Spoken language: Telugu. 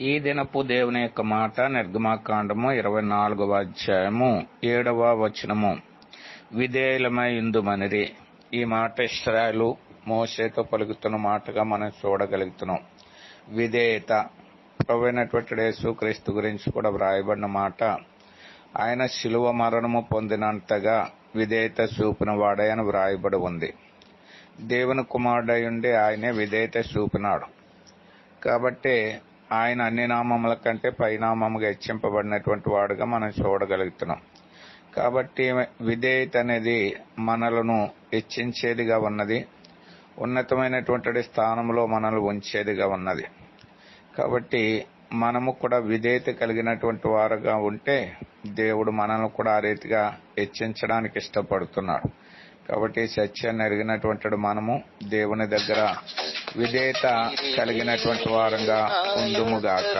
ఈ దినపు దేవుని యొక్క మాట నిర్గమాకాండము ఇరవై నాలుగవ అధ్యాయము ఏడవ వచనము. విధేయులమై ఇందుమనిరి ఈ మాట ఇస్రాయలు మోసేతో పలుకుతున్న మాటగా మనం చూడగలుగుతున్నాం. విధేయత ప్రవైనటువంటి యేసుక్రీస్తు గురించి కూడా వ్రాయబడిన మాట. ఆయన శిలువ మరణము పొందినంతగా విధేయత చూపిన వాడే అని వ్రాయబడి ఉంది. దేవుని కుమారుడై ఉండి ఆయనే విధేయత చూపినాడు. కాబట్టి ఆయన అన్ని నామముల కంటే పైనామముగా హెచ్చింపబడినటువంటి వాడుగా మనం చూడగలుగుతున్నాం. కాబట్టి విధేయత అనేది మనలను హెచ్చించేదిగా ఉన్నది. ఉన్నతమైనటువంటి స్థానంలో మనల్ని ఉంచేదిగా ఉన్నది. కాబట్టి మనము కూడా విధేయత కలిగినటువంటి వారుగా ఉంటే దేవుడు మనల్ని కూడా ఆ రీతిగా హెచ్చించడానికి ఇష్టపడుతున్నాడు. కాబట్టి సత్యాన్ని ఎరిగినటువంటి మనము దేవుని దగ్గర విధేయత కలిగినటువంటి వారంగా ఉండుముగాక